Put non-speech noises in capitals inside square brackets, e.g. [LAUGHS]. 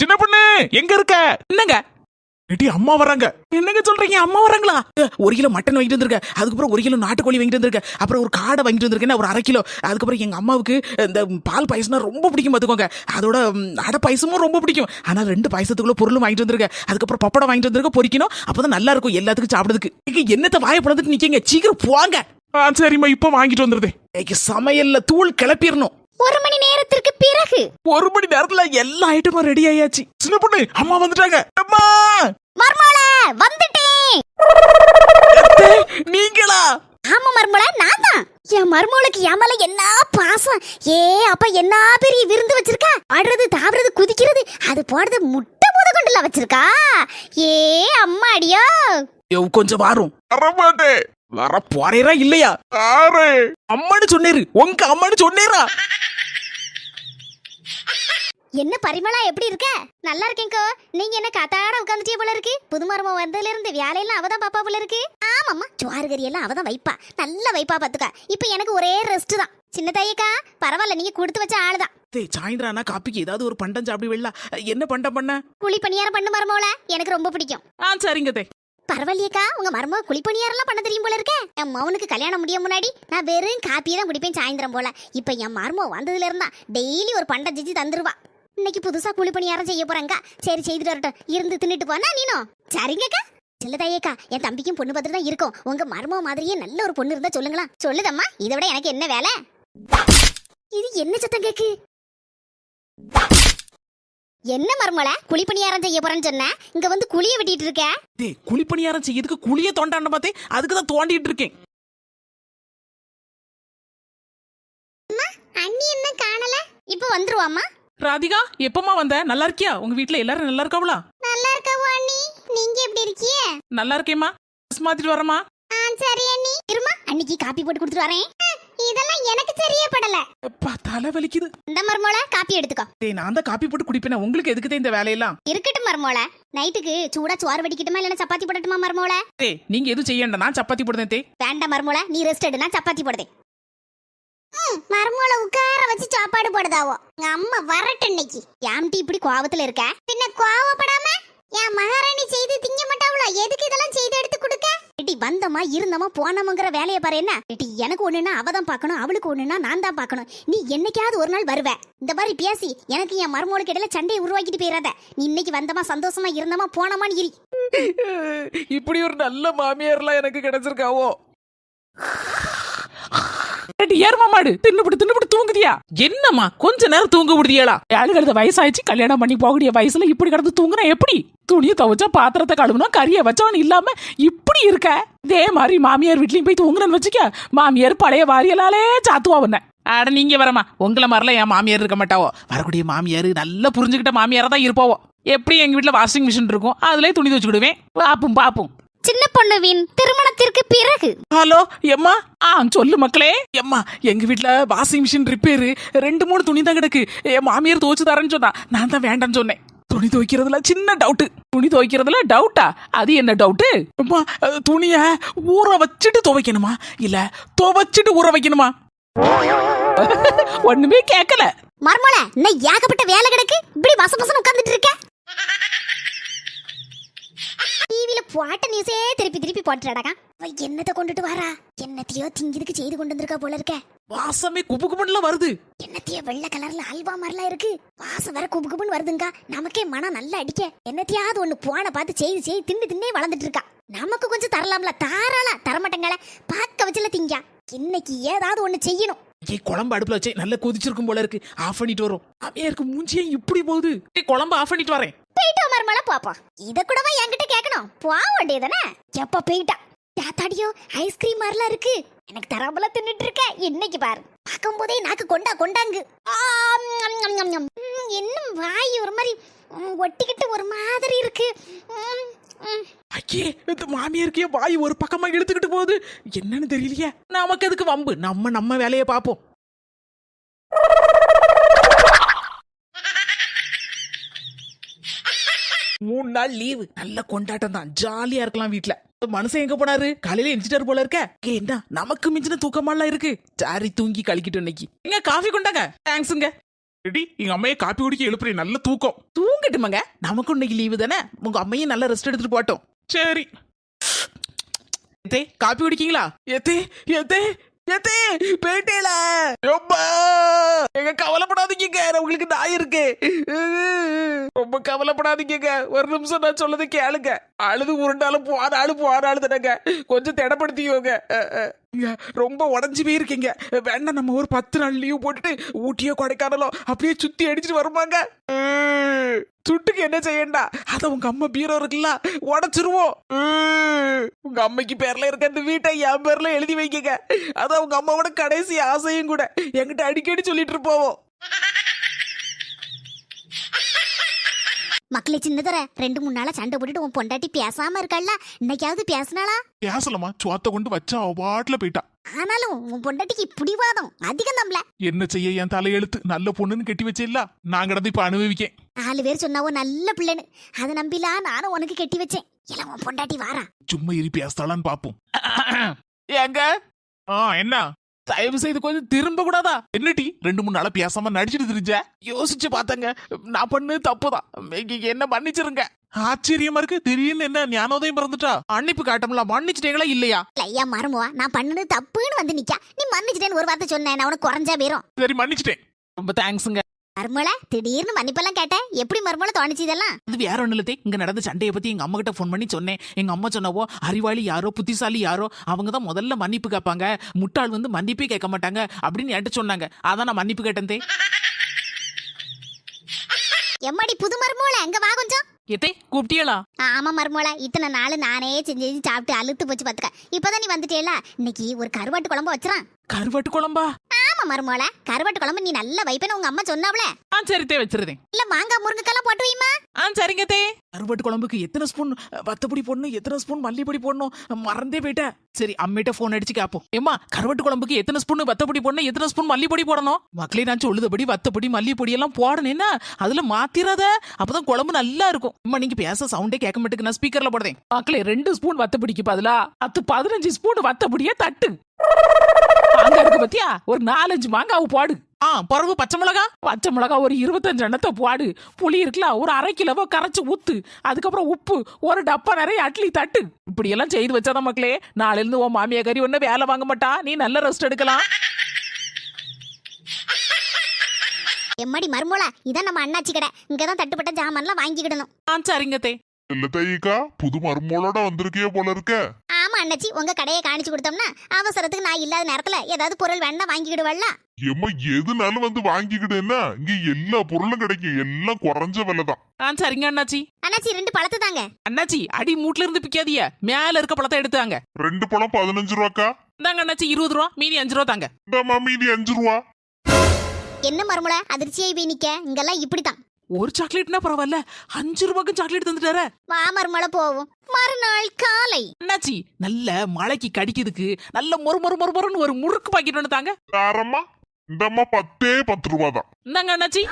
சின்ன பொண்ணு எங்க இருக்க? என்னங்க? ஏடி அம்மா வராங்க. என்னங்க சொல்றீங்க? அம்மா வராங்களா? ஒரு கிலோ மட்டன் வாங்கிட்டு வந்திருக்க. அதுக்கப்புறம் ஒரு கிலோ நாட்டுக்கோழி வாங்கிட்டு வந்திருக்க. அப்புறம் ஒரு காடை வாங்கிட்டு வந்திருக்கேன் ஒரு அரை கிலோ. அதுக்கப்புறம் எங்க அம்மாவுக்கு இந்த பால் பாயசம்னா ரொம்ப பிடிக்கும் பார்த்துக்கோங்க அதோட அடை பாயசமும் ரொம்ப பிடிக்கும். ஆனா ரெண்டு பாயசத்துக்குள்ள பொருளும் வாங்கிட்டு வந்திருக்க. அதுக்கப்புறம் பப்படம் வாங்கிட்டு வந்திருக்க பொரிக்கணும். அப்பதான் நல்லா இருக்கும் எல்லாத்துக்கும் சாப்பிடுறதுக்கு. என்னத்த வாய பழந்துட்டு நிக்கீங்க? சீக்கிரம் போங்க. சரிம்மா இப்போ வாங்கிட்டு வந்துருது. சமையல்ல தூள் கிளப்பிடணும் ஒரு மணி நேரத்திற்கு பிறகு. ஒரு மணி நேரத்துல எல்லா ஐட்டமும் ரெடி ஆயாச்சு. சின்ன பொண்ணு அம்மா வந்துட்டாங்க. அம்மா! மர்மோல வந்துட்டேன் அத்தை, நீங்களா? ஆமா மர்மோல நான் தான். என் மர்மோளுக்கு என் மேல என்ன பாசம்? ஏ அப்பா என்ன பெரிய விருந்து வச்சிருக்கா? ஆடுறது தாவறது குதிக்கிறது அது போடுறது முட்டை முத கொண்டுல வச்சிருக்கா? ஏ அம்மா அடியோ கொஞ்சம் வாரும். வரமாட்டே. வர போறேரா இல்லையா? அம்மான்னு சொன்னேரு உங்க அம்மான்னு சொன்னேரா என்ன பரிமளா எப்படி இருக்க? நல்லா இருக்கேங்கோ நீங்க என்ன காத்தாட உட்காந்துட்டே போல இருக்கு? புது மருமம் வந்ததுல இருந்து வேலையெல்லாம் அவதான் பாப்பா போல இருக்கு. ஆமாம்மா ஜுவாறு கறி எல்லாம் அவதான் வைப்பா. நல்ல வைப்பா பாத்துக்க. இப்போ எனக்கு ஒரே ரெஸ்ட் தான். சின்ன தையக்கா பரவாயில்ல நீங்க கொடுத்து வச்ச ஆளுதான். தே சாயந்தரானா காப்பிக்கு ஏதாவது ஒரு பண்டம் சாப்பிடி வெள்ளா என்ன பண்டம் பண்ண? குழி பணியாரம் பண்ணு மருமோல எனக்கு ரொம்ப பிடிக்கும். ஆ சரிங்க தே பரவாயில்லையக்கா உங்க மருமக குளிப்பணியாரெல்லாம் பண்ண தெரியும் போல இருக்க. என் மவனுக்கு கல்யாணம் முடிய முன்னாடி நான் வெறும் காப்பியை தான் குடிப்பேன் சாயந்தரம் போல. இப்போ என் மருமக வந்ததுல இருந்தா டெய்லி ஒரு பண்டம் செஞ்சு தந்துருவா. இன்னைக்கு புதுசா குழி பணியாரம் செய்ய போறாங்க சரி செய்துட்டு வரட்டும். இருந்து தின்னுட்டு போனா நீனும் சரிங்கக்கா. செல்லதாயேக்கா என் தம்பிக்கும் பொண்ணு பார்த்துட்டு தான் இருக்கும். உங்க மருமக மாதிரியே நல்ல ஒரு பொண்ணு இருந்தா சொல்லுங்களா சொல்லுதம்மா இதை விட எனக்கு என்ன வேலை? இது என்ன சத்தம் கேக்கு? என்ன மருமல? குழி பணியாரம் செய்ய போறேன்னு சொன்ன? இங்க வந்து குழிய வெட்டிட்டு இருக்க? தே குழிப்பணியாரம் செய்யறதுக்கு குழிய தோண்டாண்ட பார்த்தே அதுக்கு தான் தோண்டிட்டு இருக்கேன். அண்ணி என்ன காணல? இப்போ வந்துருவாமா ராதிகா எப்பமா வந்த? நல்லா இருக்கியா? உங்க வீட்ல எல்லாரும் நல்லா இருக்காவளா? நல்லா இருக்கவா அண்ணி? நீங்க எப்படி இருக்கீங்க? நல்லா இருக்கேம்மா. ட்ரெஸ் மாத்திட்டு வரமா ஆ சரி அண்ணி. இருமா அன்னிக்கு காப்பி போட்டு கொடுத்துட்டு வரேன். இதெல்லாம் எனக்கு சரியே படல எப்பா தலை வலிக்குது. இந்த மர்மோல காப்பி எடுத்துக்கோ. டேய் நான் தான் காப்பி போட்டு குடிப்பேன் உங்களுக்கு எதுக்கு இந்த வேலையெல்லாம்? இருக்கட்டும் மர்மோல நைட்டுக்கு சூடா சோறு வடிக்கட்டுமா இல்லைன்னா சப்பாத்தி போடட்டுமா மர்மோல டேய் நீங்க எதுவும் செய்யണ്ട நான் சப்பாத்தி போடுதேன் தே வேண்டாம் மர்மோல நீ ரெஸ்ட் எடு நான் சப்பாத்தி போடுதே மர்மோல உட்கார வச்சு சாப்பாடு போடுதாவோ. எங்க அம்மா வரட்டு இன்னைக்கு. ஏம்டி இப்படி கோவத்துல இருக்க? பின்ன கோவப்படாம என் மகாராணி செய்து திங்க மாட்டாவளோ எதுக்கு இதெல்லாம் செய்து எடுத்து கொடுக்க? ஏட்டி வந்தமா இருந்தமா போனோமங்கிற வேலையை பாரு என்ன? ஏட்டி எனக்கு ஒண்ணுன்னா அவ தான் பார்க்கணும் அவளுக்கு ஒண்ணுன்னா நான் தான் பார்க்கணும். நீ என்னைக்காவது ஒரு நாள் வருவ. இந்த மாதிரி பேசி எனக்கு என் மருமகளுக்கு இடையில சண்டையை உருவாக்கிட்டு போயிடாத நீ இன்னைக்கு வந்தமா சந்தோஷமா இருந்தமா போனமான்னு இரு. [LAUGHS] இப்படி ஒரு நல்ல மாமியார்லாம் எனக்கு கிடைச்சிருக்காவோ? ஏறுமா மாடு. தின்னுபிட்டு தின்னுபிட்டு தூங்குதியா? என்னம்மா கொஞ்ச நேரம் தூங்க விடுதியாளா ஆளுகளுக்கு வயசாயிடுச்சு கல்யாணம் பண்ணி போகக்கூடிய வயசுல இப்படி கிடந்து தூங்குனா எப்படி? துணியை துவைச்சா பாத்திரத்தை கழுவுனா கறியை வச்சவன் இல்லாம இப்படி இருக்க? இதே மாதிரி மாமியார் வீட்லயும் போய் தூங்குறேன்னு வச்சுக்க மாமியார் பழைய வாரியலாலே சாத்துவா உன்னை. அட நீங்க வரமா உங்களை மாதிரிலாம் என் மாமியார் இருக்க மாட்டாவோ. வரக்கூடிய மாமியார் நல்லா புரிஞ்சுக்கிட்ட மாமியாரா தான் இருப்பாவோ. எப்படி எங்க வீட்ல வாஷிங் மிஷின் இருக்கும் அதுலயே துணி துவச்சுக்கிடுவேன் பாப்போம் பாப்போம். சின்ன பொண்ணுவின் திருமணத்திற்கு பிறகு. ஹலோ எம்மா? ஆ சொல்லு மக்களே. எம்மா எங்க வீட்ல வாஷிங் மிஷின் ரிப்பேரு ரெண்டு மூணு துணி தான் கிடக்கு. என் மாமியார் துவைச்சு தரேன்னு சொன்னா நான் தான் வேண்டாம்னு சொன்னேன். துணி துவைக்கிறதுல சின்ன டவுட் துணி துவைக்கிறதுல டவுட்டா அது என்ன டவுட்டு அம்மா துணிய ஊற வச்சுட்டு துவைக்கணுமா? இல்ல துவைச்சிட்டு ஊற வைக்கணுமா? [LAUGHS] ஒண்ணுமே கேட்கல மர்மல இன்னும் ஏகப்பட்ட வேலை கிடக்கு. இப்படி வச வசம் உட்கார்ந்துட்டு இருக்க டிவில போட்ட நியூஸே திருப்பி திருப்பி போட்டுறாடா. என்னத்தை கொண்டுட்டு வாரா? என்னத்தையோ திங்கிறதுக்கு செய்து கொண்டு வந்திருக்கா போல இருக்க. வாசமே குபு குபுன்ல வருது. என்னத்தையோ வெள்ளை கலர்ல அல்வா மாதிரிலாம் இருக்கு. வாசம் வேற குபு குபுன்னு வருதுங்க. நமக்கே மனம் நல்லா அடிக்க. என்னத்தையாவது ஒண்ணு போன பார்த்து செய்து செய்து தின்னு தின்னே வளர்ந்துட்டு இருக்கா நமக்கு கொஞ்சம் தரலாம்ல. தாராளா தரமாட்டேங்கள பார்க்க வச்சுல திங்கா. இன்னைக்கு ஏதாவது ஒண்ணு செய்யணும். ஏய் குழம்பு அடுப்புல வச்சே நல்லா கொதிச்சிருக்கும் போல இருக்கு. ஆஃப் பண்ணிட்டு வரும். அப்படியே இருக்கு மூஞ்சியே இப்படி போகுது. ஏய், குழம்பு ஆஃப் பண்ணிட்டு வரேன். போயிட்டு மருமலை பாப்பா. இத கூடவா என்கிட்ட கேட்கணும் போக வேண்டியதானே எப்ப போயிட்டா? தாத்தாடியோ ஐஸ்கிரீம் மாதிரிலாம் இருக்கு. எனக்கு தராமல தின்னுட்டு இருக்க. இன்னைக்கு பாரு. பார்க்கும் போதே நாக்கு கொண்டா கொண்டாங்கு. ஆம், ஞம், ம், இன்னும் வாய் ஒரு மாதிரி ம், ஒட்டிக்கிட்டு ஒரு மாதிரி இருக்கு. ம், ஐயே இந்த மாமியாருக்கே வாய் ஒரு பக்கமா இழுத்துக்கிட்டு போகுது. என்னன்னு தெரியலையே. நமக்கு எதுக்கு வம்பு? நம்ம நம்ம வேலையை பார்ப்போம். மூணு நாள் லீவு. நல்ல கொண்டாட்டம் தான். ஜாலியா இருக்கலாம் வீட்ல. மனுஷன் எங்க போனாரு? காலையில எஞ்சிட்டாரு போல இருக்க. என்ன? நமக்கு மிஞ்சின தூக்கமாலாம் இருக்கு. சாரி தூங்கி கழிக்கிட்டு இன்னைக்கு. எங்க காஃபி கொண்டாங்க? தேங்க்ஸுங்க. ரெடி எங்க அம்மையை காப்பி குடிக்க எழுப்புறேன். நல்ல தூக்கம். தூங்கட்டுமாங்க. நமக்கும் இன்னைக்கு லீவு தானே? உங்க அம்மையும் நல்ல ரெஸ்ட் எடுத்துட்டு போட்டோம் சரி. ஏத்தே காப்பி குடிக்கீங்களா? ஏத்தே ஏத்தே ஏத்தே போயிட்டேல ரொம்ப கவலை கவலைப்படாதீங்க உங்களுக்கு நாய் இருக்கு. ரொம்ப கவலைப்படாதீங்க ஒரு நிமிஷம் நான் சொல்லது கேளுங்க. அழுது உருண்டாலும் போன ஆளு போன ஆளு தானங்க. கொஞ்சம் திடப்படுத்திக்கோங்க. ரொம்ப உடஞ்சி போயிருக்கீங்க. வேணா நம்ம ஒரு பத்து நாள் லீவ் போட்டுட்டு ஊட்டியோ கொடைக்கானலோ அப்படியே சுத்தி அடிச்சுட்டு வருமாங்க? சுட்டுக்கு என்ன செய்யண்டா அத உங்க அம்மா பீரோ இருக்குல்ல உடச்சிருவோம். உங்க அம்மைக்கு பேர்ல இருக்க இந்த வீட்டை என் பேர்ல எழுதி வைக்கங்க அதான் உங்க அம்மாவோட கடைசி ஆசையும் கூட. என்கிட்ட அடிக்கடி சொல்லிட்டு போவோம் மக்களே சின்னதர ரெண்டு மூணு நாளா சண்டை போட்டுட்டு உன் பொண்டாட்டி பேசாம இருக்காள்ல? இன்னைக்காவது பேசினாளா? பேசலாமா சுவாத்த கொண்டு வச்சா அவ பாட்டுல போயிட்டா. ஆனாலும் உன் பொண்டாட்டிக்கு பிடிவாதம் அதிகம் தம்பல என்ன செய்ய என் தலையெழுத்து? நல்ல பொண்ணுன்னு கட்டி வச்சேல்ல? நான் கிடந்து இப்ப அனுபவிக்கேன். நாலு பேர் சொன்னாவோ நல்ல பிள்ளைன்னு. அதை நம்பிலா நானும் உனக்கு கட்டி வச்சேன். இல்ல உன் பொண்டாட்டி வாரா. சும்மா இரு பேசலான்னு பாப்போம். ஏங்க? ஆ என்ன? தயவு செய்து கொஞ்சம் திரும்ப கூடாதா என்னடி ரெண்டு மூணு நாளா பேசாம நடிச்சிட்டு தெரிஞ்ச? யோசிச்சு பார்த்தங்க நான் பண்ணு தப்புதான். என்ன மன்னிச்சிருங்க. ஆச்சரியமா இருக்கு. திடீர்னு என்ன ஞானோதயம் பிறந்துட்டா? அன்னிப்பு காட்டம்ல மன்னிச்சிட்டீங்களா இல்லையா? இல்ல ஐயா மருமவா நான் பண்ணது தப்புன்னு வந்து நிக்கா. நீ மன்னிச்சிட்டேன்னு ஒரு வார்த்தை சொன்னேன் நான் உனக்கு குறைஞ்சா போயிரும். சரி மன்னிச்சிட்டேன். ரொம்ப தேங்க்ஸுங்க மருமல திடீர்னு மன்னிப்பெல்லாம் கேட்டேன் எப்படி மருமல தோணுச்சு இதெல்லாம்? அது வேற ஒண்ணு இல்லதே இங்க நடந்த சண்டையை பத்தி எங்க அம்மா கிட்ட ஃபோன் பண்ணி சொன்னேன். எங்க அம்மா சொன்னவோ அறிவாளி யாரோ புத்திசாலி யாரோ அவங்க தான் முதல்ல மன்னிப்பு கேட்பாங்க. முட்டாள் வந்து மன்னிப்பே கேட்க மாட்டாங்க அப்படின்னு என்கிட்ட சொன்னாங்க. அதான் நான் மன்னிப்பு கேட்டேன் தே. எம்மாடி புது மருமோல அங்க வா கொஞ்சம். எத்தே கூப்பிட்டியலா? ஆமா மருமோல இத்தனை நாள் நானே செஞ்சு செஞ்சு சாப்பிட்டு அழுத்து போச்சு பாத்துக்க. இப்பதான் நீ வந்துட்டேல இன்னைக்கு ஒரு கருவாட்டு குழம்பு வச்சுறான் கருவாட்டு குழம்பா? ஆமா மருமோல கருவாட்டு குழம்பு நீ நல்ல வைப்பேன்னு உங்க அம்மா சொன்னாவல ஆ சரி தே வச்சிருந்தேன் இல்ல மாங்காய் முருங்கைக்கெல்லாம் போட்டு வைமா ஆ சரிங்க தே. கருவாட்டு குழம்புக்கு எத்தனை ஸ்பூன் வத்தப்பொடி போடணும் எத்தனை ஸ்பூன் மல்லிப்பொடி போடணும்? மறந்தே போயிட்டேன் சரி அம்மிட்ட ஃபோன் அடிச்சு கேப்போம். ஏமா கருவாட்டு குழம்புக்கு எத்தனை ஸ்பூன் வத்தப்பொடி போடணும் எத்தனை ஸ்பூன் மல்லிப்பொடி போடணும்? மக்களே நான் சொல்லுதபடி வத்தப்பொடி மல்லிப்பொடி எல்லாம் போடணும் என்ன? அதுல மாத்திராத? அப்பதான் குழம்பு நல்லா இருக்கும். அம்மா நீங்க பேச சவுண்டே கேட்க மாட்டேங்க நான் ஸ்பீக்கர்ல போடுறேன். மக்களே ரெண்டு ஸ்பூன் வத்தப்பொடிக்கு பதிலா பத்து பதினஞ்சு ஸ்பூன் வத்தப்பொடியே தட்டு. மாங்காய் இருக்கு பத்தியா? ஒரு நாலஞ்சு மாங்காவை போடு. ஆ பிறகு பச்சை மிளகா? பச்சை மிளகா ஒரு இருபத்தஞ்சு எண்ணத்தை போடு. புளி இருக்குல்ல ஒரு அரை கிலோவோ கரைச்சு ஊத்து. அதுக்கப்புறம் உப்பு ஒரு டப்பா நிறைய அட்லி தட்டு. இப்படி எல்லாம் செய்து வச்சாதான் மக்களே நாளைல இருந்து உன் மாமியா கறி ஒன்னும் வேலை வாங்க மாட்டா. நீ நல்ல ரெஸ்ட் எடுக்கலாம். எம்மாடி மருமோல இதான் நம்ம அண்ணாச்சி கடை. இங்கதான் தட்டுப்பட்ட ஜாமான்லாம் வாங்கிக்கிடணும். ஆ சரிங்க தே. இல்ல தையக்கா? புது மருமகளோட வந்திருக்கிய போல இருக்க. ஆமா அண்ணாச்சி. உங்க கடையை காணிச்சு கொடுத்தோம்னா அவசரத்துக்கு நான் இல்லாத நேரத்துல ஏதாவது பொருள் வேணா வாங்கிக்கிடுவல்ல? எம்மா எதுனாலும் வந்து வாங்கிக்கிடுன்னா இங்க எல்லா பொருளும் கிடைக்கும். எல்லாம் குறைஞ்ச விலை தான் ஆ சரிங்க அண்ணாச்சி. அண்ணாச்சி ரெண்டு பழத்தை தாங்க. அண்ணாச்சி அடி மூட்ல இருந்து பிக்காதீங்க. மேல இருக்க பழத்தை எடுத்தாங்க ரெண்டு பழம் பதினஞ்சு ரூபாக்கா? இந்தாங்க அண்ணாச்சி இருபது ரூபா. மீதி அஞ்சு ரூபா தாங்க. இந்த மாமி இது அஞ்சு ரூபா. என்ன மருமல அதிர்ச்சியாய் போய் நிக்க. இங்கெல்லாம் இப்படித்தான். ஒரு சாக்லேட்னா பரவாயில்ல. அஞ்சு ரூபாய்க்கு சாக்லேட் தந்துட்டார. வா மருமல போவோம். மறுநாள் காலை. அண்ணாச்சி நல்ல மழைக்கு கடிக்கிறதுக்கு நல்ல மொறு மொறு மொறு மொறுன்னு ஒரு முறுக்கு பாக்கெட் ஒன்று தாங்க. தாரம்மா இந்தம்மா பத்தே பத்து ரூபா தான் இந்தாங்க அண்ணாச்சி